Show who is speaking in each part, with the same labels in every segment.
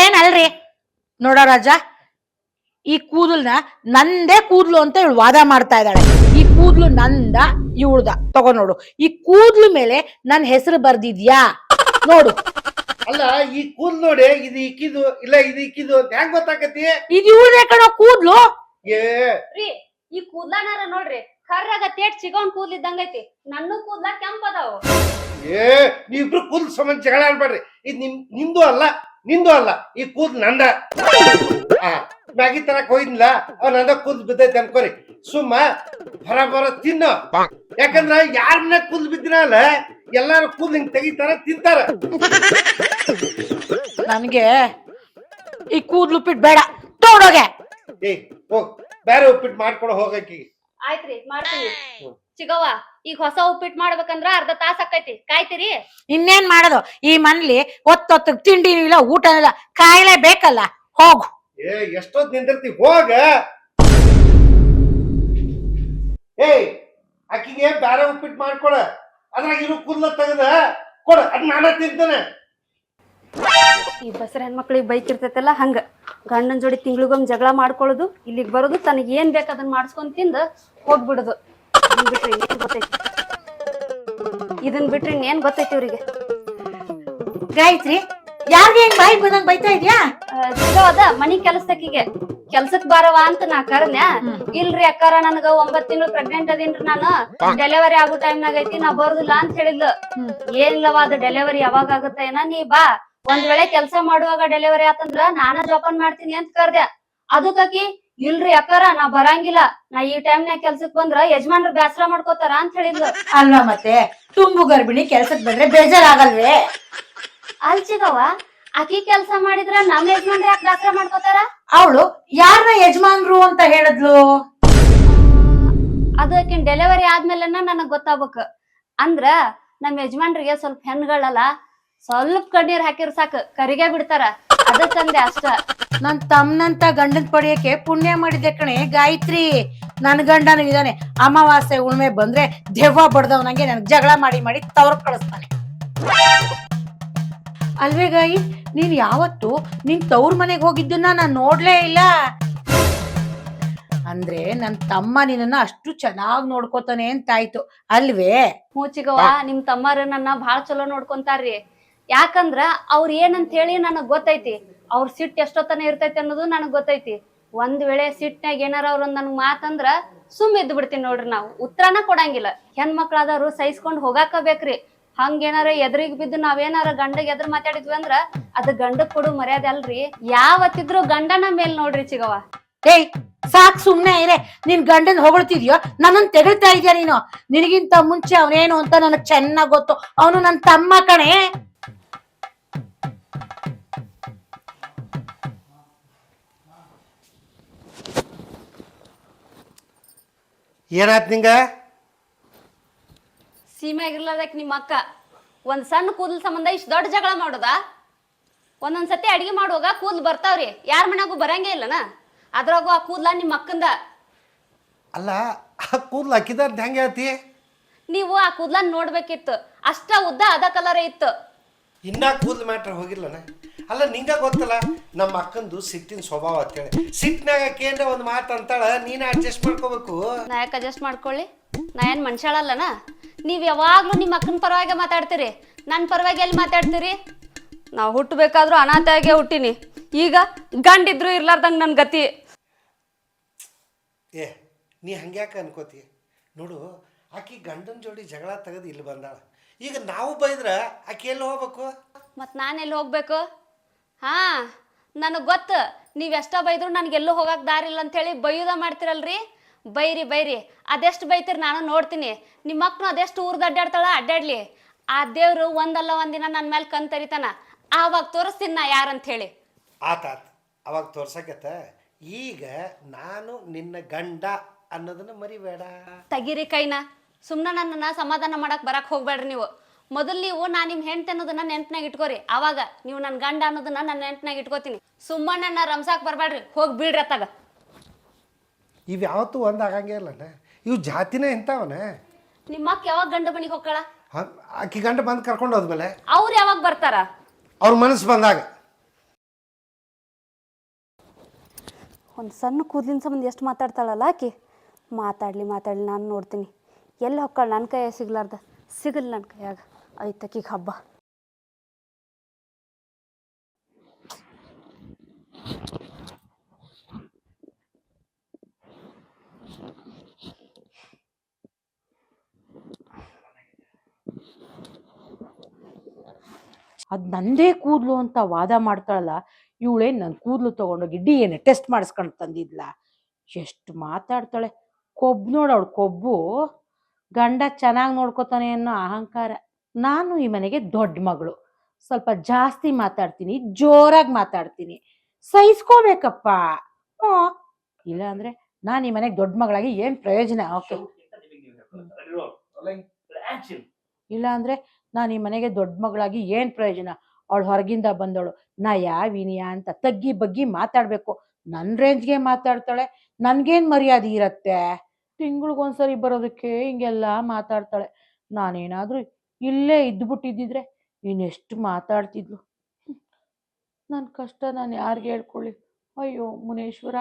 Speaker 1: ಏನಲ್ರಿ? ನೋಡ ರಾಜ, ಈ ಕೂದಲ್ನ ನಂದೇ ಕೂದ್ಲು ಅಂತ ಇವಳು ವಾದ ಮಾಡ್ತಾ ಇದ್ದಾಳೆ. ಈ ಕೂದ್ಲು ನಂದ, ಇವಳ್ದ. ತಗೋ ನೋಡು. ಈ ಕೂದ್ಲು ಮೇಲೆ ನನ್ ಹೆಸರು ಬರ್ದಿದ್ಯಾ? ನೋಡು.
Speaker 2: ಅಲ್ಲ ಈ ಕೂದ್ ನೋಡಿ ಇದು ಇಕ್ಕಿದು ಇಲ್ಲ ಇದು ಇಕ್ಕಿದು ಅಂತ ಹೆಂಗ್ ಗೊತ್ತಾಕತಿ
Speaker 1: ಇದು ಇವಳದೇ ಕಣೋ ಕೂದ್ಲು.
Speaker 2: ಏ.
Speaker 3: ರೀ ಈ ಕೂದ್ಲಾನಾರ ನೋಡ್ರಿ ಕರ್ರಾಗ ತೇಟ್ ಚಿಗೌನ್ ಕೂದ್ಲಿದ್ದಂಗೈತಿ ನನ್ನ ಕೂದ್ಲ ಕೆಂಪ್ ಅದಾವ
Speaker 2: ಏ ನೀವಿಬ್ರು ಕೂದಲ್ ಸಂಬಂಧ ಜಗಳ ಆಡ್ಬೇಡ್ರಿ ಇದು ನಿಮ್ ನಿಂದು ಅಲ್ಲ ನಿಂದು ಅಲ್ಲ ಈ ಕೂದ್ ನಂದ. ಆ, ಮ್ಯಾಗಿ ತರಕ್ ಹೋಗಿದ್ನಿಲ್ಲ ಅವ್ ನಂದ ಕೂದ್ ಬಿದ್ದೈತೆ ಅನ್ಕೋರಿ. ಸುಮ್ಮ ಬರ ಬರ ತಿನ್ನು. ಯಾಕಂದ್ರ ಯಾರ ಮನೆ ಕೂದ್ ಬಿದ್ದಿರಲ್ಲ ಎಲ್ಲಾರು ಕೂದ್ ಹಿಂಗ್ ತೆಗಿತಾರ ತಿಂತಾರ.
Speaker 1: ನನ್ಗೆ ಈ ಕೂದ್ಲು ಉಪ್ಪಿಟ್ಟು ಬೇಡ. ತೋಡೋಗೆ
Speaker 2: ಏ ಹೋಗ್ ಬೇರೆ ಉಪ್ಪಿಟ್ಟು ಮಾಡ್ಕೊಡು ಹೋಗಕ್ಕಿ
Speaker 3: ಆಯ್ತ್ರಿ ಮಾಡ್ತೀನಿ. ಚಿಗವ್ವ ಈಗ ಹೊಸ ಉಪ್ಪಿಟ್ಟು ಮಾಡ್ಬೇಕಂದ್ರ ಅರ್ಧ ತಾಸ ಆಕೈತಿ. ಕಾಯ್ತೀರಿ?
Speaker 1: ಇನ್ನೇನ್ ಮಾಡೋದು? ಈ ಮನ್ಲಿ ಹೊತ್ತೊತ್ತು ತಿಂಡಿ ಇಲ್ಲ ಊಟ ಇಲ್ಲ ಕಾಯಿಲೆ ಬೇಕಲ್ಲ ಹೋಗು.
Speaker 2: ಏ ಎಷ್ಟೊತ್ ನಿಂದಿರ್ತಿ? ಹೋಗ. ಏಯ್ ಆಕಿಗೆ ಬೇರೆ ಉಪ್ಪಿಟ್ಟು ಮಾಡ್ಕೊಳ. ಅದ್ರಾಗ ಇರು ಕೂದ್ಲ ತೆಗೆದ ಕೊಡ ಅದ್ ನಾನ ತಿಂತಾನೆ.
Speaker 3: ಈ ಬಸರ ಹೆಣ್ಮಕ್ಳಿಗೆ ಬೈಕ್ ಇರ್ತೈತಲ್ಲ ಹಂಗ. ಗಂಡನ ಜೋಡಿ ತಿಂಗಳಿಗೊಮ್ಮೆ ಜಗಳ ಮಾಡ್ಕೊಳ್ಳೋದು ಇಲ್ಲಿಗೆ ಬರೋದು ತನಗೆ ಏನ್ ಬೇಕು ಅದನ್ನ ಮಾಡಿಸ್ಕೊಂಡ್ ತಿಂದ ಹೋಗ್ಬಿಡುದು. ಇದನ್ ಬಿಟ್ರಿ ಏನ್ ಗೊತ್ತೈತಿ? ಇದನ್ ಬಿಟ್ರೆ ಇನ್ನೇನ್ ಗೊತ್ತೈತಿ ಇವ್ರಿಗೆ?
Speaker 1: ಗಾಯತ್ರಿ ಯಾರಿಗೆ ಹೆಂಗ್ ಬಾಯಿ ಬಂದಂಗ್ ಬೈತಾ ಇದ್ಯಾ?
Speaker 3: ಅದ ಮನಿ ಕೆಲ್ಸಕ್ಕಿಗೆ. ಕೆಲ್ಸಕ್ ಬಾರವಾ ಅಂತ ನಾ ಕರ್ನ್ಯ. ಇಲ್ರಿ ಅಕ್ಕಾರ ನನಗ ಒಂಬತ್ ತಿಂಗಳು ಪ್ರೆಗ್ನೆಂಟ್ ಅದೀನ್ರಿ ನಾನು. ಡೆಲಿವರಿ ಆಗೋ ಟೈಮ್ನಾಗ ಐತಿ ನಾ ಬರುದಿಲ್ಲ ಅಂತ ಹೇಳಿದ್ಲು. ಏನಿಲ್ಲವಾ ಅದು ಡೆಲಿವರಿ ಯಾವಾಗ ಆಗುತ್ತೆ ಏನ ನೀ ಬಾ. ಒಂದ್ ವೇಳೆ ಕೆಲ್ಸ ಮಾಡುವಾಗ ಡೆಲಿವರಿ ಆತಂದ್ರ ನಾನ ಜೋಪಾನ್ ಮಾಡ್ತೀನಿ ಅಂತ ಕರ್ದೆ. ಅದಕ್ಕಿ ಇಲ್ರಿ ಅಕ್ಕಾರ ನಾ ಬರಂಗಿಲ್ಲ. ನಾ ಈ ಟೈಮ್ನಾಗ ಕೆಲ್ಸಕ್ ಬಂದ್ರ ಯಜಮಾನ್ರು ಬ್ಯಾಸರ ಮಾಡ್ಕೋತಾರ ಅಂತ ಹೇಳಿದ್ಲು.
Speaker 1: ಅಲ್ವಾ ಮತ್ತೆ? ತುಂಬು ಗರ್ಭಿಣಿ ಕೆಲ್ಸಕ್ ಬಂದ್ರೆ ಬೇಜಾರಾಗಲ್ವೇ?
Speaker 3: ಅಲ್ಚಿಗವ ಆಕಿ ಕೆಲ್ಸ ಮಾಡಿದ್ರ ನಮ್ ಯಜಮಾನ್ರ ಯಾಕೆ ಬ್ಯಾಸರ ಮಾಡ್ಕೋತಾರ?
Speaker 1: ಅವಳು ಯಾರನ್ನ ಯಜಮಾನ್ರು ಅಂತ ಹೇಳಿದ್ಲು?
Speaker 3: ಅದಕ್ಕೆ ಡೆಲಿವರಿ ಆದ್ಮೇಲೆನ ನನಗ್ ಗೊತ್ತಾಗ್ಬೇಕು. ಅಂದ್ರ ನಮ್ ಯಜಮಾನ್ರಿಗೆ ಸ್ವಲ್ಪ ಹೆಣ್ಗಳಲ್ಲ ಸ್ವಲ್ಪ ಕಣ್ಣೀರ್ ಹಾಕಿರ್ ಸಾಕು. ಕರಿಗೆ ಬಿಡ್ತಾರ. ಅದಕ್ಕಂದೆ ಅಷ್ಟ.
Speaker 1: ನನ್ ತಮ್ಮನಂತ ಗಂಡನ್ ಪಡೆಯಕ್ಕೆ ಪುಣ್ಯ ಮಾಡಿದ್ದೆ ಕಣೆ ಗಾಯತ್ರಿ. ನನ್ ಗಂಡನ ಇದಾನೆ. ಅಮಾವಾಸ್ಯೆ ಉಣ್ಮೆ ಬಂದ್ರೆ ದೆವ್ವ ಬಡ್ದವನಂಗೆ ನನ್ ಜಗಳ ಮಾಡಿ ಮಾಡಿ ತವ್ರ ಕಳಿಸ್ತಾನೆ. ಅಲ್ವೇ ಗಾಯಿ ನೀನ್ ಯಾವತ್ತು ನಿನ್ ತವ್ರ ಮನೆಗೆ ಹೋಗಿದ್ದನ್ನ ನಾನ್ ನೋಡ್ಲೇ ಇಲ್ಲ. ಅಂದ್ರೆ ನನ್ ತಮ್ಮ ನಿನ್ನ ಅಷ್ಟು ಚೆನ್ನಾಗ್ ನೋಡ್ಕೋತಾನೆ ಅಂತಾಯ್ತು ಅಲ್ವೇ?
Speaker 3: ಮೂಚಿಗವ ನಿಮ್ ತಮ್ಮರನ್ನ ನನ್ನ ಬಾಳ ಚಲೋ ನೋಡ್ಕೊಂತಾರ್ರಿ. ಯಾಕಂದ್ರ ಅವ್ರ ಏನಂತ ಹೇಳಿ ನನಗ್ ಗೊತ್ತೈತಿ. ಅವ್ರ ಸಿಟ್ ಎಷ್ಟೊತ್ತನ ಇರ್ತೈತಿ ಅನ್ನೋದು ನನಗ್ ಗೊತ್ತೈತಿ. ಒಂದ್ ವೇಳೆ ಸಿಟ್ನಾಗ ಏನಾರ ಅವ್ರ ನನ್ಗ್ ಮಾತಂದ್ರ ಸುಮ್ ಎದ್ದು ಬಿಡ್ತೀನಿ ನೋಡ್ರಿ ನಾವು. ಉತ್ತರನ ಕೊಡಂಗಿಲ್ಲ. ಹೆಣ್ಮಕ್ಳಾದವ್ರು ಸಹಿಸ್ಕೊಂಡ್ ಹೋಗಾಕ ಬೇಕ್ರಿ. ಹಂಗೇನಾರ ಎದ್ರಿಗ್ ಬಿದ್ದು ನಾವೇನಾರ ಗಂಡಗ್ ಎದ್ರ ಮಾತಾಡಿದ್ವಿ ಅಂದ್ರ ಅದ್ ಗಂಡಕ್ ಕೊಡು ಮರ್ಯಾದೆ ಅಲ್ರಿ. ಯಾವತ್ತಿದ್ರು ಗಂಡನ ಮೇಲ್ ನೋಡ್ರಿ ಚಿಗವ
Speaker 1: ಏಯ್, ಸಾಕ್ ಸುಮ್ನೆ ಇರೆ. ನಿನ್ ಗಂಡನ್ ಹೊಗಳ್ತಿದ್ಯೋ? ನನ್ನನ್ ತೆಗಳ್ತಾ ಇದೀಯ ನೀನು? ನಿನಗಿಂತ ಮುಂಚೆ ಅವನೇನು ಅಂತ ನನಗ್ ಚೆನ್ನಾಗ್ ಗೊತ್ತು. ಅವನು ನನ್ ತಮ್ಮ ಕಣೆ.
Speaker 2: ಏನಾತ್ ನಿಂಗ?
Speaker 3: ಸೀಮೆಯಾಗಿರ್ಲಾರ್ದಕ್ ನಿಮ್ಮ ಅಕ್ಕ. ಒಂದ್ ಸಣ್ಣ ಕೂದಲ್ ಸಂಬಂಧ ಇಷ್ಟ ದೊಡ್ಡ ಜಗಳ ಮಾಡೋದಾ? ಒಂದೊಂದ್ ಸತಿ ಅಡಿಗೆ ಮಾಡುವಾಗ ಕೂದಲು ಬರ್ತಾವ್ರಿ. ಯಾರ ಮನ್ಯಾಗೂ ಬರಂಗೇ ಇಲ್ಲನ? ಅದ್ರಾಗೂ ಆ ಕೂದಲ ನಿಮ್ಮ ಅಕ್ಕಂದ.
Speaker 2: ಅಲ್ಲ ಆ ಕೂದಲು ಹಾಕಿದ ಹೆಂಗೆ ಹೇಳ್ತಿ?
Speaker 3: ನೀವು ಆ ಕೂದಲ ನೋಡ್ಬೇಕಿತ್ತು. ಅಷ್ಟ ಉದ್ದ ಅದ ಕಲರೇ ಇತ್ತು.
Speaker 2: ಇನ್ನ ಕೂದ್ಲು ಮ್ಯಾಟ್ರ್ ಹೋಗಿಲ್ಲನ? ಅಲ್ಲ ನಿಂಗ ಗೊತ್ತಲ್ಲ ನಮ್ಮ ಅಕ್ಕಂದು ಸಿಟ್ಟಿನ ಸ್ವಭಾವ ಅಂತೇಳಿ ಸಿಟ್ಟಿನಾಗ ಕೇಂದ್ರ ಒಂದು ಮಾತು ಅಂತಾಳ ನೀನ ಅಡ್ಜಸ್ಟ್ ಮಾಡ್ಕೋಬೇಕು.
Speaker 3: ನಾ ಯಾಕೆ ಅಡ್ಜಸ್ಟ್ ಮಾಡ್ಕೊಳ್ಳಿ? ನಾ ಏನ್ ಮನುಷ್ಯಳಲ್ಲನ? ನೀವ್ ಯಾವಾಗ್ಲೂ ನಿಮ್ಮ ಅಕ್ಕನ ಪರವಾಗಿ ಮಾತಾಡ್ತೀರಿ. ನನ್ನ ಪರವಾಗಿ ಎಲ್ಲಿ ಮಾತಾಡ್ತೀರಿ? ನಾವು ಹುಟ್ಟಬೇಕಾದ್ರೂ ಅನಾಥಾಗೆ ಹುಟ್ಟಿನಿ. ಈಗ ಗಂಡಿದ್ರು ಇರ್ಲಾರ್ದಂಗ ನನ್ ಗತಿ.
Speaker 2: ಏ ನೀ ಹಂಗ್ಯಾಕೆ ಅನ್ಕೋತಿ? ನೋಡು ಆಕಿ ಗಂಡನ ಜೋಡಿ ಜಗಳ ತೆಗೆದು ಇಲ್ಲಿ ಬಂದಾಳ. ಈಗ ನಾವು ಬೈದ್ರ ಆಕೆ ಎಲ್ಲಿ ಹೋಗ್ಬೇಕು?
Speaker 3: ಮತ್ ನಾನು ಎಲ್ಲಿ ಹೋಗ್ಬೇಕು? ಹಾ ನನಗೆ ಗೊತ್ತು. ನೀವೆಷ್ಟೋ ಎಷ್ಟ ಬೈದ್ರು ನನಗೆ ಎಲ್ಲೂ ಹೋಗಕ್ ದಾರಿ ಇಲ್ಲ ಅಂತೇಳಿ ಬೈಯುದ ಮಾಡ್ತಿರಲ್ರಿ? ಬೈರಿ ಬೈರಿ. ಅದೆಷ್ಟು ಬೈತೀರಿ ನಾನು ನೋಡ್ತೀನಿ. ನಿಮ್ಮ ಮಕ್ಕಳು ಅದೆಷ್ಟು ಊರ್ದು ಅಡ್ಡಾಡ್ತಾಳ ಅಡ್ಡಾಡ್ಲಿ ಆ ದೇವ್ರು ಒಂದಲ್ಲ ಒಂದಿನ ನನ್ನ ಮೇಲೆ ಕಣ್ ತರಿತಾನ. ಆವಾಗ ತೋರಿಸ್ತೀನಿ ನಾ ಯಾರಂತ ಹೇಳಿ
Speaker 2: ಆತಾತ್ ಅವಾಗ ತೋರ್ಸಕತ್ತ. ಈಗ ನಾನು ನಿನ್ನ ಗಂಡ ಅನ್ನೋದನ್ನ ಮರಿಬೇಡ.
Speaker 3: ತಗಿರಿ ಕೈನ. ಸುಮ್ಮನೆ ನನ್ನನ್ನು ಸಮಾಧಾನ ಮಾಡಕ್ ಬರಕ್ ಹೋಗ್ಬೇಡ್ರಿ ನೀವು. ಮೊದಲು ನೀವು ನಾನು ನಿಮ್ಮ ಹೆಂಡತಿ ಅನ್ನೋದನ್ನ ನೆನ್ಪನಾಗ ಇಟ್ಕೋರಿ. ಅವಾಗ ನೀವು ನನ್ನ ಗಂಡ ಅನ್ನೋದನ್ನ ನನ್ನ ನೆನ್ಪನಾಗ ಇಟ್ಕೋತೀನಿ. ಸುಮ್ಮನೆ ನನ್ನ ರಂಸಾಕ್ ಬರಬೇಡ್ರಿ ಹೋಗಿ ಬೀಳ್ರಿ ಅತ್ತಾಗ.
Speaker 2: ಇವ್ ಯಾವತ್ತೂ ಒಂದು ಆಗಂಗೇ ಇಲ್ಲಣ್ಣ. ಇವು ಜಾತಿನೇ ಇಂಥವನ.
Speaker 3: ನಿಮ್ಮ ಅಕ್ಕ ಯಾವಾಗ ಗಂಡ ಮನಿಗೆ ಹೋಗ್ಕಳ
Speaker 2: ಆಕಿ ಗಂಡ ಬಂದು ಕರ್ಕೊಂಡು ಹೋದ್ಮೇಲೆ.
Speaker 3: ಅವ್ರು ಯಾವಾಗ ಬರ್ತಾರ?
Speaker 2: ಅವ್ರ ಮನಸ್ಸು ಬಂದಾಗ.
Speaker 3: ಒಂದು ಸಣ್ಣ ಕೂದಲಿನ ಸಂಬಂಧ ಎಷ್ಟು ಮಾತಾಡ್ತಾಳಲ್ಲ ಆಕಿ? ಮಾತಾಡ್ಲಿ ಮಾತಾಡ್ಲಿ ನಾನು ನೋಡ್ತೀನಿ. ಎಲ್ಲಿ ಹೊಕ್ಕಳು ನನ್ನ ಕೈಯಾಗ ಸಿಗ್ಲಾರ್ದ. ಸಿಗಲ್ಲ ನನ್ನ ಕೈಯಾಗ. ಐತಕಿಗೆ ಹಬ್ಬ.
Speaker 1: ಅದು ನಂದೇ ಕೂದ್ಲು ಅಂತ ವಾದ ಮಾಡ್ತಾಳಲ್ಲ ಇವಳೇನು ನನ್ನ ಕೂದ್ಲು ತಗೊಂಡೋಗಿ ಡಿ ಏನೇ ಟೆಸ್ಟ್ ಮಾಡಿಸ್ಕೊಂಡು ತಂದಿದ್ಲ. ಎಷ್ಟು ಮಾತಾಡ್ತಾಳೆ. ಕೊಬ್ಬು ನೋಡವಳು ಕೊಬ್ಬು. ಗಂಡ ಚೆನ್ನಾಗಿ ನೋಡ್ಕೋತಾನೆ ಅನ್ನೋ ಅಹಂಕಾರ. ನಾನು ಈ ಮನೆಗೆ ದೊಡ್ಡ ಮಗಳು. ಸ್ವಲ್ಪ ಜಾಸ್ತಿ ಮಾತಾಡ್ತೀನಿ, ಜೋರಾಗಿ ಮಾತಾಡ್ತೀನಿ. ಸಹಿಸ್ಕೋಬೇಕಪ್ಪ. ಇಲ್ಲ ಅಂದ್ರೆ ನಾನು ಈ ಮನೆಗೆ ದೊಡ್ಡ ಮಗಳಾಗಿ ಏನ್ ಪ್ರಯೋಜನ? ಓಕೆ. ಇಲ್ಲ ಅಂದ್ರೆ ನಾನು ಈ ಮನೆಗೆ ದೊಡ್ಡ ಮಗಳಾಗಿ ಏನ್ ಪ್ರಯೋಜನ? ಅವಳು ಹೊರಗಿಂದ ಬಂದವಳು. ನಯ ವಿನಯ ಅಂತ ತಗ್ಗಿ ಬಗ್ಗಿ ಮಾತಾಡ್ಬೇಕು. ನನ್ನ ರೇಂಜ್ಗೆ ಮಾತಾಡ್ತಾಳೆ. ನನ್ಗೇನ್ ಮರ್ಯಾದೆ ಇರತ್ತೆ? ತಿಂಗಳಿಗೊಂದ್ಸರಿ ಬರೋದಕ್ಕೆ ಹಿಂಗೆಲ್ಲ ಮಾತಾಡ್ತಾಳೆ. ನಾನೇನಾದ್ರೂ ಇಲ್ಲೇ ಇದ್ಬಿಟ್ಟಿದ್ದಿದ್ರೆ ಇನ್ನೆಷ್ಟು ಮಾತಾಡ್ತಿದ್ಲು? ನನ್ನ ನನ್ ಕಷ್ಟ ನಾನು ಯಾರಿಗೆ ಹೇಳ್ಕೊಳ್ಳಿ? ಅಯ್ಯೋ ಮುನೇಶ್ವರ.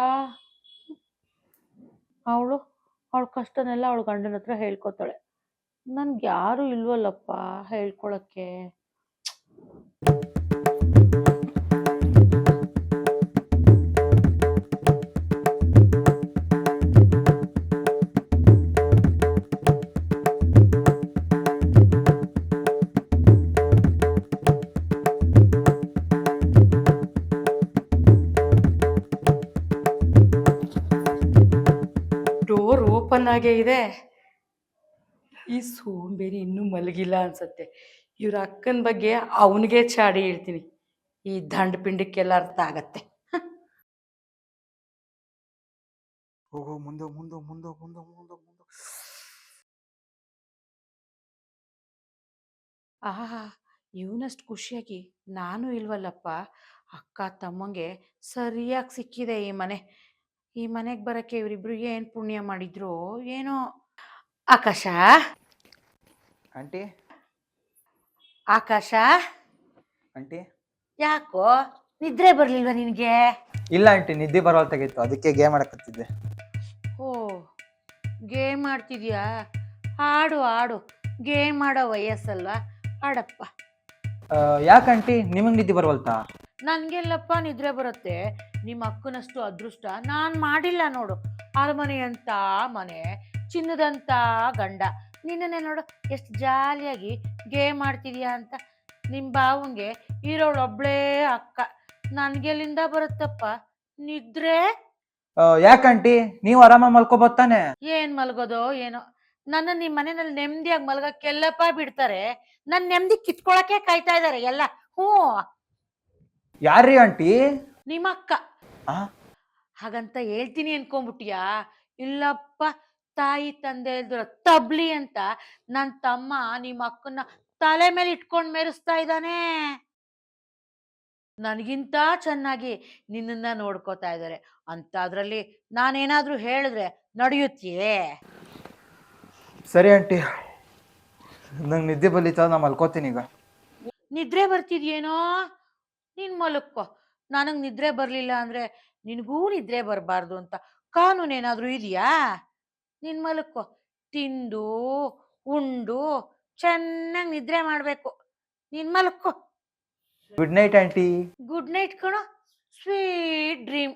Speaker 1: ಅವಳು, ಅವಳ ಕಷ್ಟನೆಲ್ಲ ಅವಳ ಗಂಡನ ಹತ್ರ ಹೇಳ್ಕೊತಾಳೆ. ನನ್ಗೆ ಯಾರು ಇಲ್ವಲ್ಲಪ್ಪ ಹೇಳ್ಕೊಳಕ್ಕೆ. ಆಗೇ ಇದೆ. ಈ ಸೋಂಬೇರಿ ಇನ್ನೂ ಮಲಗಿಲ್ಲ ಅನ್ಸತ್ತೆ. ಇವ್ರ ಅಕ್ಕನ ಬಗ್ಗೆ ಅವನಿಗೆ ಚಾಡಿ ಹೇಳ್ತೀನಿ. ಈ ದಂಡ ಪಿಂಡಕ್ಕೆಲ್ಲ ಅರ್ಥ ಆಗತ್ತೆ.
Speaker 4: ಹೋಗೋ ಮುಂದೆ ಮುಂದೆ ಮುಂದೆ ಮುಂದೆ ಮುಂದೆ ಮುಂದೆ.
Speaker 1: ಆಹಾ ಇವನಷ್ಟು ಖುಷಿಯಾಗಿ ನಾನು ಇಲ್ವಲ್ಲಪ್ಪ. ಅಕ್ಕ ತಮ್ಮಂಗೆ ಸರಿಯಾಗಿ ಸಿಕ್ಕಿದೆ ಈ ಮನೆ. ಈ ಮನೆಗೆ ಬರಕ್ಕೆ ಇವರಿಬ್ರು ಏನು ಪುಣ್ಯ ಮಾಡಿದ್ರು? ಏನೋ ಆಕಾಶ?
Speaker 4: ಆಂಟಿ?
Speaker 1: ಆಕಾಶ?
Speaker 4: ಆಂಟಿ?
Speaker 1: ಯಾಕೋ? ನಿದ್ರೆ ಬರ್ಲಿಲ್ವಾ ನಿನಗೆ?
Speaker 4: ಇಲ್ಲ ಆಂಟಿ ನಿದ್ದೆ ಬರವಲ್ತಾಗಿತ್ತು ಅದಕ್ಕೆ ಗೇಮ್ ಆಡಕತ್ತಿದ್ದೆ
Speaker 1: ಓ ಗೇಮ್ ಆಡ್ತಿದ್ಯಾ? ಆಡು ಆಡು ಗೇಮ್ ಆಡೋ ವಯಸ್ಸಲ್ವ? ಆಡಪ್ಪ.
Speaker 4: ಯಾಕೆ ಆಂಟಿ? ನಿಮಗೆ ನಿದ್ದೆ ಬರವಲ್ತಾ?
Speaker 1: ನನಗೆಲ್ಲಪ್ಪ ನಿದ್ರೆ ಬರುತ್ತೆ. ನಿಮ್ಮ ಅಕ್ಕನಷ್ಟು ಅದೃಷ್ಟ ನಾನು ಮಾಡಿಲ್ಲ ನೋಡು. ಅರಮನೆಯಂಥ ಅಂತ ಮನೆ ಚಿನ್ನದಂತ ಗಂಡ. ನಿನ್ನನ್ನೇ ನೋಡು ಎಷ್ಟು ಜಾಲಿಯಾಗಿ ಗೇಮ್ ಆಡ್ತಿದ್ಯಾ ಅಂತ. ನಿಮ್ಮ ಬಾವಂಗೆ ಇರೋಳೊಬ್ಳೇ ಅಕ್ಕ. ನನ್ಗೆಲ್ಲಿಂದ ಬರುತ್ತಪ್ಪ? ನಿದ್ರೆ?
Speaker 4: ಯಾಕಂಟಿ ನೀವು ಆರಾಮ ಮಲ್ಕೋಬತ್ತಾನೆ ತಾನೆ?
Speaker 1: ಏನ್ ಮಲ್ಗೋದು ಏನೋ. ನನ್ನ ನಿಮ್ ಮನೆಯಲ್ಲಿ ನೆಮ್ಮದಿಯಾಗಿ ಮಲ್ಗಕ್ಕೆಲ್ಲಪ್ಪ ಬಿಡ್ತಾರೆ. ನನ್ ನೆಮ್ಮದಿ ಕಿತ್ಕೊಳಕ್ಕೆ ಕಾಯ್ತಾ ಇದಾರೆ ಎಲ್ಲ. ಹ್ಞೂ.
Speaker 4: ಯಾರ್ರೀ ಆಂಟಿ?
Speaker 1: ನಿಮ್ಮ ಅಕ್ಕ? ಹಾಗಂತ ಹೇಳ್ತೀನಿ ಅನ್ಕೊಂಬಿಟ್ಟಿಯಾ ಇಲ್ಲಪ್ಪ ತಾಯಿ ತಂದೆ ಇಲ್ದಿರ ತಬ್ಲಿ ಅಂತ ನನ್ ತಮ್ಮ ನಿಮ್ಮ ಅಕ್ಕನ ತಲೆ ಮೇಲೆ ಇಟ್ಕೊಂಡ್ ಮೆರೆಸ್ತಾ ಇದ್ದಾನೆ. ನನಗಿಂತ ಚೆನ್ನಾಗಿ ನಿನ್ನನ್ನ ನೋಡ್ಕೋತಾ ಇದ್ದಾರೆ ಅಂತ ಅದ್ರಲ್ಲಿ ನಾನೇನಾದ್ರೂ ಹೇಳಿದ್ರೆ ನಡೆಯುತ್ತೀಯೇ?
Speaker 4: ಸರಿ ಆಂಟಿ. ನಂಗೆ ನಿದ್ದೆ ಬಲಿತ ನಾ ಮಲ್ಕೋತೀನಿ ಈಗ.
Speaker 1: ನಿದ್ರೆ ಬರ್ತಿದ್ಯೇನೋ? ನೀನ್ ಮಲಕ್ಕೋ ನನಗ್ ನಿದ್ರೆ ಬರಲಿಲ್ಲ ಅಂದ್ರೆ ನಿನಗೂ ನಿದ್ರೆ ಬರಬಾರ್ದು ಅಂತ ಕಾನೂನು ಏನಾದ್ರೂ ಇದೆಯಾ? ನಿನ್ ಮಲಕ್ಕೋ. ತಿಂದು ಉಂಡು ಚೆನ್ನಾಗಿ ನಿದ್ರೆ ಮಾಡಬೇಕು. ನಿನ್ ಮಲಕ್ಕೋ.
Speaker 4: Good night aunty
Speaker 1: good night ಕಣೋ. ಸ್ವೀಟ್ ಡ್ರೀಮ್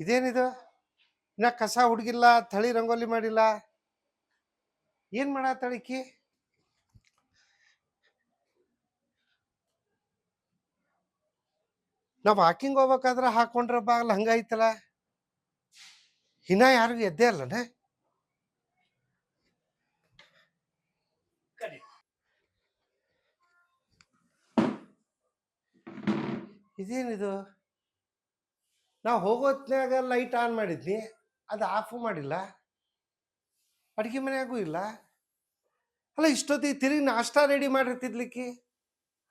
Speaker 2: ಇದೇನಿದು? ಇನ್ನ ಕಸ ಹುಡುಗಿಲ್ಲ ತಳಿ ರಂಗೋಲಿ ಮಾಡಿಲ್ಲ. ಏನ್ ಮಾಡತ್ತಳಿಕಿ ನಾವ್ ವಾಕಿಂಗ್ ಹೋಗ್ಬೇಕಾದ್ರೆ ಹಾಕೊಂಡ್ರ ಬಾಗ್ಲ ಹಂಗಾಯ್ತಲ್ಲ ಇನ್ನ ಯಾರಿಗೂ ಎದ್ದೇ ಅಲ್ಲನೇ? ಇದೇನಿದು? ನಾವು ಹೋಗೋತ್ನಾಗ ಲೈಟ್ ಆನ್ ಮಾಡಿದ್ನಿ, ಅದು ಆಫ್ ಮಾಡಿಲ್ಲ. ಅಡುಗೆ ಮನೆಯಾಗೂ ಇಲ್ಲ. ಅಲ್ಲ ಇಷ್ಟೊತ್ತಿಗೆ ತಿರುಗಿ ನಾಷ್ಟ ರೆಡಿ ಮಾಡಿರ್ತಿದ್ಲಿಕ್ಕಿ?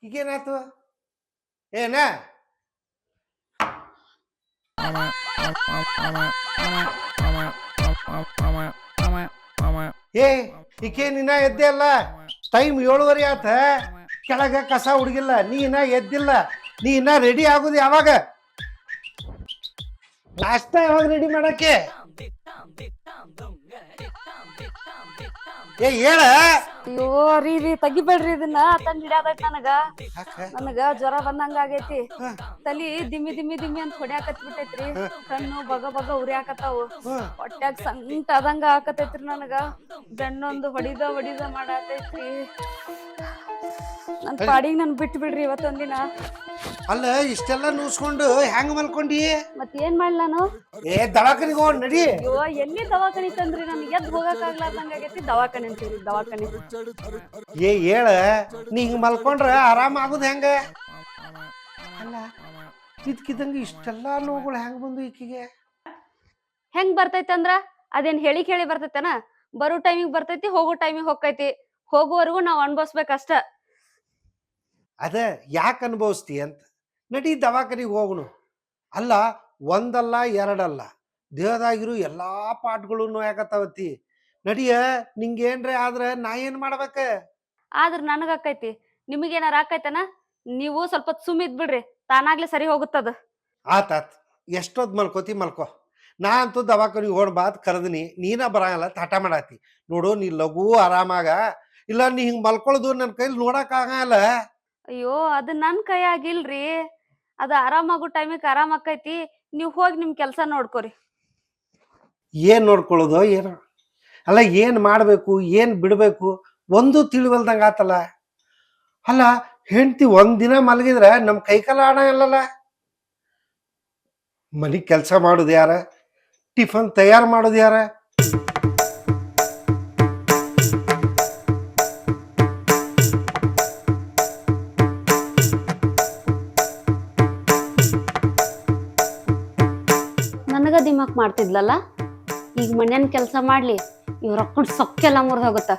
Speaker 2: ಈಗೇನಾಯ್ತು? ಏನ? ಏ, ಈಕೆ ನಿನ್ನ ಎದ್ದೆ ಅಲ್ಲ? ಟೈಮ್ ಏಳುವರೆ ಆತ. ಕೆಳಗ ಕಸ ಹುಡುಗಿಲ್ಲ. ನೀ ಇನ್ನ ಎದ್ದಿಲ್ಲ. ನೀ ಇನ್ನ ರೆಡಿ ಆಗುದು ಯಾವಾಗ? ನಾಷ್ಟ ಯಾವಾಗ ರೆಡಿ ಮಾಡಕ್ಕೆ? ಏ ಹೇಳ.
Speaker 3: ಅಯ್ಯೋ ರೀ ರೀ ತೆಗಿಬೇಡ್ರಿ ಇದನ್ನ. ತಂದ್ ಹಿಡ್ಯಾದೈತ್ ನನಗ? ನನಗ ಜ್ವರ ಬಂದಂಗ ಆಗೈತಿ. ತಲಿ ದಿಮ್ಮಿ ದಿಮ್ಮಿ ದಿಮ್ಮಿ ಅಂತ ಹೊಡ್ಯಾಕತ್ ಬಿಟ್ಟೈತ್ರಿ ಕಣ್ಣು ಬಗ ಬಗ ಉರಿಯಾಕತ್ತಾವು. ಹೊಟ್ಯಾಗ ಸಂಕಟ ಆದಂಗ ಆಕತೈತ್ರಿ ನನಗ. ಬೆಣ್ಣೊಂದು ಹೊಡಿದ ಹೊಡಿದ ಮಾಡಾತೈತ್ರಿ ನನ್ ಪಾಡಿಗೆ ನಾನು ಬಿಟ್ಟು ಬಿಡ್ರಿ ಇವತ್ತೊಂದಿನ
Speaker 2: ಅಲ್ಲ ಇಷ್ಟೆಲ್ಲ ನೂಸ್ಕೊಂಡು ಹೆಂಗ್ ಮಲ್ಕೊಂಡಿ?
Speaker 3: ಮತ್ ಏನ್ ಮಾಡ್ಲಿ ನಾನು?
Speaker 2: ಏ ದವಾಖಾನಿಗೆ ಹೋಗ್ ನಡಿ.
Speaker 3: ಅಯ್ಯೋ ಎಲ್ಲಿ ದವಾಖಾನಿ ತಂದ್ರಿ ನನ್ಗೆ? ಎದ್ ಹೋಗಕ್ ಆಗ್ಲಾರ್ದಂಗಾಗೈತಿ ದವಾಖಾನೆ ಅಂತೀರಿ ದವಾಖಾನೆ.
Speaker 2: ಏ ಹೇಳ ನೀ ಹಿಂಗ್ ಮಲ್ಕೊಂಡ್ರ ಆರಾಮ ಆಗುದ ಹೆಂಗ? ಅಲ್ಲ ಇದ್ಕಿದಂಗ ಇಷ್ಟೆಲ್ಲ ನೋವುಗಳು ಹೆಂಗ್ ಬಂದು ಈಕಿಗೆ?
Speaker 3: ಹೆಂಗ್ ಬರ್ತೈತಿ ಅಂದ್ರ? ಅದೇನ್ ಹೇಳಿ ಕೇಳಿ ಬರ್ತೈತೇನ? ಬರೋ ಟೈಮಿಗೆ ಬರ್ತೈತಿ ಹೋಗೋ ಟೈಮಿಗೆ ಹೋಗ್ತೈತಿ. ಹೋಗುವವರೆಗೂ ನಾವ್ ಅನ್ಭವಿಸ್ಬೇಕಷ್ಟ
Speaker 2: ಅದ ಯಾಕೆ ಅನುಭವಿಸ್ತಿ ಅಂತ. ನಡಿ ದವಾಖಾನಿಗೆ ಹೋಗುನು. ಅಲ್ಲ ಒಂದಲ್ಲ ಎರಡಲ್ಲ. ದೇಹದಾಗಿರೋ ಎಲ್ಲ ಪಾಟ್ಗಳು ನೋಯಾಕತ್ತಾವತ್ತಿ. ನಡಿಯ ನಿಂಗೇನ್ರೆ ಆದ್ರೆ ನಾ ಏನ್ ಮಾಡ್ಬೇಕ?
Speaker 3: ಆದ್ರ ನನಗ ಆಕೈತಿ ನಿಮಗೇನಾರ ಆಕೈತನ? ನೀವು ಸ್ವಲ್ಪ ಸುಮ್ಮಿದ್ ಬಿಡ್ರಿ. ತಾನಾಗ್ಲೇ ಸರಿ ಹೋಗುತ್ತದ.
Speaker 2: ಆತಾತ್. ಎಷ್ಟೊದ್ ಮಲ್ಕೋತಿ ಮಲ್ಕೋ. ನಾ ಅಂತೂ ದವಾಖಾನಿಗೆ ಓಡ್ ಬಾತ್ ಕರೆದಿನಿ. ನೀನ ಬರಂಗಲ್ಲ ತಾಟ ಮಾಡಾತಿ. ನೋಡು ನೀ ಲಘು ಆರಾಮಾಗ. ಇಲ್ಲ ನೀ ಹಿಂಗ್ ಮಲ್ಕೊಳ್ಳೋದು ನನ್ನ ಕೈಲಿ ನೋಡಕ್ ಆಗಲ್ಲ
Speaker 3: ಅಯ್ಯೋ, ಅದು ನನ್ ಕೈಯಾಗಿಲ್ರಿ. ಅದ ಆರಾಮಾಗೋ ಟೈಮಿಗೆ ಆರಾಮ್ ಆಕೈತಿ ನೀವ್ ಹೋಗಿ ನಿಮ್ ಕೆಲ್ಸ ನೋಡ್ಕೋರಿ.
Speaker 2: ಏನ್ ನೋಡ್ಕೊಳ್ಳೋದು, ಏನು? ಅಲ್ಲ, ಏನ್ ಮಾಡ್ಬೇಕು, ಏನ್ ಬಿಡ್ಬೇಕು? ಒಂದು ತಿಳಿವಲ್ದಂಗ ಆತಲ್ಲ. ಅಲ್ಲ, ಹೆಂಡತಿ ಒಂದಿನ ಮಲಗಿದ್ರೆ ನಮ್ ಕೈಕಾಲ ಹಣ ಇಲ್ಲಲ್ಲ? ಮನೆ ಕೆಲಸ ಮಾಡೋದು ಯಾರ? ಟಿಫನ್ ತಯಾರು ಮಾಡೋದು ಯಾರ?
Speaker 3: ಮಾಡ್ತಿದ್ಲಲ್ಲ? ಈಗ ಮನೆಯನ್ ಕೆಲಸ ಮಾಡ್ಲಿ ಇವ್ ರೊಕ್ಕಡ್ ಸೊಕ್ಕೆಲ್ಲ ಮುರಿದು ಹೋಗುತ್ತ.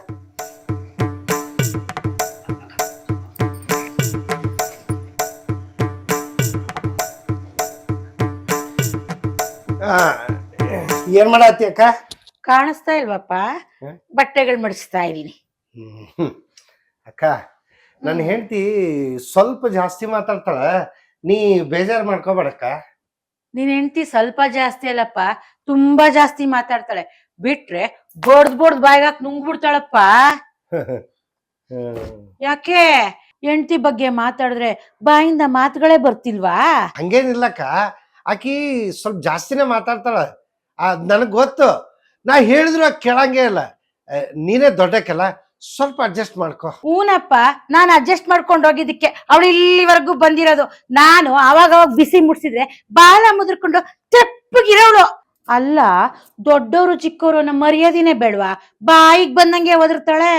Speaker 2: ಆ, ಏನ್ ಮಾಡತ್ತಿ ಅಕ್ಕ?
Speaker 1: ಕಾಣಿಸ್ತಾ ಇಲ್ವಪ್ಪ? ಬಟ್ಟೆಗಳು ಮಡಿಸ್ತಾ ಇದೀನಿ.
Speaker 2: ಅಕ್ಕ ನನ್ನ ಹೆಂಡತಿ ಸ್ವಲ್ಪ ಜಾಸ್ತಿ ಮಾತಾಡ್ತಾಳ ನೀ ಬೇಜಾರ್ ಮಾಡ್ಕೋಬೇಡಕ್ಕ
Speaker 1: ನಿನ್ ಹೆಂಡತಿ ಸ್ವಲ್ಪ ಜಾಸ್ತಿ ಅಲ್ಲಪ್ಪ ತುಂಬಾ ಜಾಸ್ತಿ ಮಾತಾಡ್ತಾಳೆ. ಬಿಟ್ರೆ ಬೋಡ್ದ್ ಬೋಡ್ದ್ ಬಾಯ್ಗಾಕ್ ನುಂಗ್ಬಿಡ್ತಾಳಪ್ಪ. ಯಾಕೆ? ಹೆಂಡತಿ ಬಗ್ಗೆ ಮಾತಾಡಿದ್ರೆ ಬಾಯಿಂದ ಮಾತುಗಳೇ ಬರ್ತಿಲ್ವಾ?
Speaker 2: ಹಂಗೇನಿಲ್ಲಕ್ಕ ಆಕಿ ಸ್ವಲ್ಪ ಜಾಸ್ತಿನೇ ಮಾತಾಡ್ತಾಳ. ನನಗ್ ಗೊತ್ತು. ನಾ ಹೇಳಿದ್ರು ಆಕಿ ಕೇಳಂಗೇ ಇಲ್ಲ. ನೀನೇ ದೊಡ್ಡಕ್ಕೆಲ್ಲ ಸ್ವಲ್ಪ ಅಡ್ಜಸ್ಟ್ ಮಾಡ್ಕೋ.
Speaker 1: ಹೂನಪ್ಪ ನಾನು ಅಡ್ಜಸ್ಟ್ ಮಾಡ್ಕೊಂಡು ಹೋಗಿದ್ದಕ್ಕೆ ಅವಳು ಇಲ್ಲಿವರೆಗೂ ಬಂದಿರೋದು. ನಾನು ಅವಾಗ ಅವಾಗ ಬಿಸಿ ಮುಟ್ಸಿದ್ರೆ ಬಾಲ ಮುದ್ರಕೊಂಡು ತೆಪ್ಪಗಿರೋಳು. ಅಲ್ಲ ದೊಡ್ಡವರು ಚಿಕ್ಕವರು ನಮ್ಮ ಮರ್ಯಾದಿನೇ ಬೇಡವಾ? ಬಾಯಿಗೆ ಬಂದಂಗೆ ಒದರ್ತಾಳೆ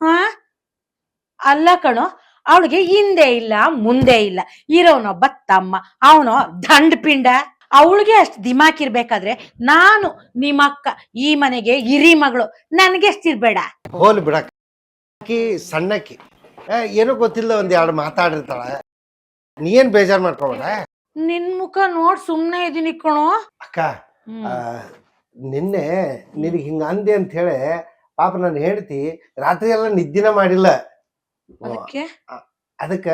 Speaker 1: ಹಾ? ಅಲ್ಲ ಕಣು ಅವಳಿಗೆ ಹಿಂದೆ ಇಲ್ಲ ಮುಂದೆ ಇಲ್ಲ. ಇರೋನೊಬ್ಬ ತಮ್ಮ ಅವನು ದಂಡ ಪಿಂಡ ಅವಳಿಗೆ ಅಷ್ಟು ದಿಮಾಕ್ ಇರ್ಬೇಕಾದ್ರೆ ನಾನು ನಿಮ್ಮಕ್ಕ ಈ ಮನೆಗೆ ಹಿರಿ ಮಗಳು. ನನ್ಗೆ ಅಷ್ಟಿರ್ಬೇಡ
Speaker 2: ಹೋಲ್ ಬಿಡಕ್ಕ. ಆಕಿ ಸಣ್ಣಕ್ಕಿ. ಏ, ಏನೋ ಗೊತ್ತಿಲ್ಲ ಒಂದ್ ಎರಡು ಮಾತಾಡಿರ್ತಾಳ. ನೀ ಏನ್ ಬೇಜಾರ್ ಮಾಡ್ಕೋಬೇಡ?
Speaker 1: ನಿನ್ ಮುಖ ನೋಡ್ ಸುಮ್ನೆ ಇದೀನಿ ಕಣೋ.
Speaker 2: ಅಕ್ಕ ಆ, ನಿನ್ನೆ ನಿನಗೆ ಹಿಂಗ ಅಂದೆ ಅಂತ ಹೇಳಿ ಪಾಪ ನಾನು ಹೇಳ್ತಿ ರಾತ್ರಿ ಎಲ್ಲ ನಿದ್ದಿನ ಮಾಡಿಲ್ಲ.
Speaker 1: ಅದಕ್ಕೆ?
Speaker 2: ಅದಕ್ಕ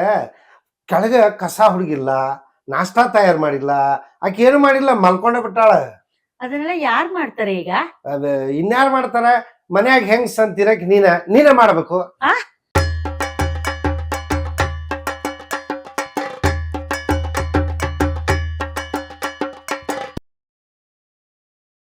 Speaker 2: ಕೆಳಗ ಕಸ ಹುಡುಗಿಲ್ಲ ನಾಷ್ಟಾ ತಯಾರು ಮಾಡಿಲ್ಲ ಆಕೆ ಏನು ಮಾಡಿಲ್ಲ ಮಲ್ಕೊಂಡೇ ಬಿಟ್ಟಾಳ.
Speaker 1: ಅದನ್ನೆಲ್ಲ ಯಾರ್ ಮಾಡ್ತಾರೆ ಈಗ?
Speaker 2: ಅದ ಇನ್ಯಾರು ಮಾಡ್ತಾರ? ಮನ್ಯಾಗ ಹೆಂಗ್ ಸಂತಿರಕ್ ನೀನ ನೀನೇ ಮಾಡ್ಬೇಕು?